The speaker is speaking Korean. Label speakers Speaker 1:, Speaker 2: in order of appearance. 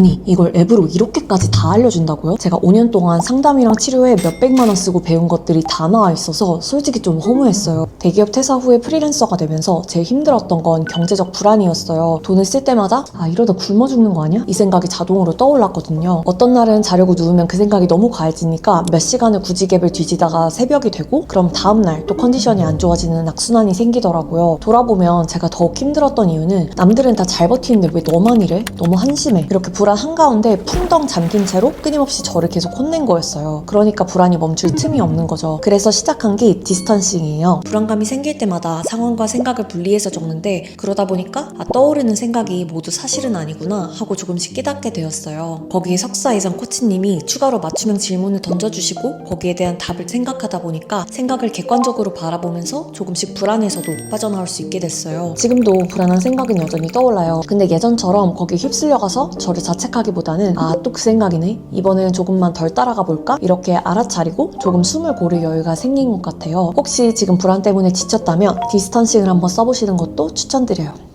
Speaker 1: 아니 이걸 앱으로 이렇게까지 다 알려준다고요? 제가 5년 동안 상담이랑 치료에 몇백만 원 쓰고 배운 것들이 다 나와 있어서 솔직히 좀 허무했어요. 대기업 퇴사 후에 프리랜서가 되면서 제일 힘들었던 건 경제적 불안이었어요. 돈을 쓸 때마다 아 이러다 굶어 죽는 거 아니야? 이 생각이 자동으로 떠올랐거든요. 어떤 날은 자려고 누우면 그 생각이 너무 과해지니까 몇 시간을 구지갭을 뒤지다가 새벽이 되고 그럼 다음날 또 컨디션이 안 좋아지는 악순환이 생기더라고요. 돌아보면 제가 더욱 힘들었던 이유는 남들은 다 잘 버티는데 왜 너만 이래? 너무 한심해. 이렇게 불안 한가운데 풍덩 잠긴 채로 끊임없이 저를 계속 혼낸 거였어요. 그러니까 불안이 멈출 틈이 없는 거죠. 그래서 시작한 게 디스턴싱이에요. 불안감이 생길 때마다 상황과 생각을 분리해서 적는데 그러다 보니까 아, 떠오르는 생각이 모두 사실은 아니구나 하고 조금씩 깨닫게 되었어요. 거기에 석사 이상 코치님이 추가로 맞춤형 질문을 던져주시고 거기에 대한 답을 생각하다 보니까 생각을 객관적으로 바라보면서 조금씩 불안에서도 빠져나올 수 있게 됐어요. 지금도 불안한 생각은 여전히 떠올라요. 근데 예전처럼 거기에 휩쓸려가서 저를 자책하기보다는 아 또 그 생각이네. 이번엔 조금만 덜 따라가 볼까? 이렇게 알아차리고 조금 숨을 고를 여유가 생긴 것 같아요. 혹시 지금 불안 때문에 지쳤다면 디스턴싱을 한번 써보시는 것도 추천드려요.